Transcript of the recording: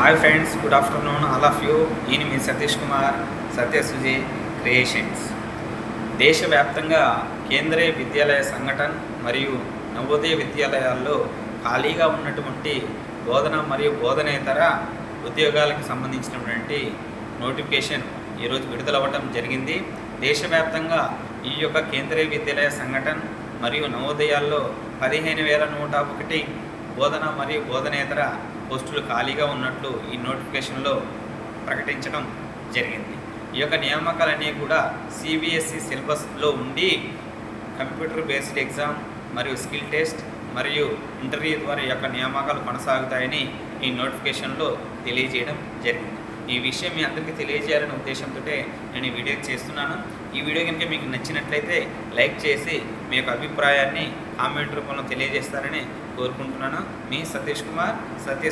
Hi friends good afternoon all of you నేను మీ Satish Kumar Satyasuji creations దేశవ్యాప్తంగా కేంద్రీయ విద్యాలయ సంఘటన మరియు నవోదయ విద్యాలయాల్లో ఖాళీగా ఉన్నటువంటి బోధన మరియు బోధనేతర ఉద్యోగాలకు సంబంధించినటువంటి నోటిఫికేషన్ ఈరోజు విడుదలవ్వడం జరిగింది. దేశవ్యాప్తంగా ఈ యొక్క కేంద్రీయ విద్యాలయ సంఘటన మరియు నవోదయాల్లో పదిహేను వేల నూట ఒకటి బోధన మరియు బోధనేతర పోస్టులు ఖాళీగా ఉన్నట్లు ఈ నోటిఫికేషన్లో ప్రకటించడం జరిగింది. ఈ యొక్క నియామకాలన్నీ కూడా సిబిఎస్ఈ సిలబస్లో ఉండి కంప్యూటర్ బేస్డ్ ఎగ్జామ్ మరియు స్కిల్ టెస్ట్ మరియు ఇంటర్వ్యూ ద్వారా ఈ యొక్క నియామకాలు కొనసాగుతాయని ఈ నోటిఫికేషన్లో తెలియజేయడం జరిగింది. ఈ విషయం మీ అందరికీ తెలియజేయాలనే ఉద్దేశంతో నేను ఈ వీడియో చేస్తున్నాను. ఈ వీడియో కనుక మీకు నచ్చినట్లయితే లైక్ చేసి మీ యొక్క అభిప్రాయాన్ని కామెంట్ రూపంలో తెలియజేస్తారని కోరుకుంటున్నాను. మీ సతీష్ కుమార్ సతీష్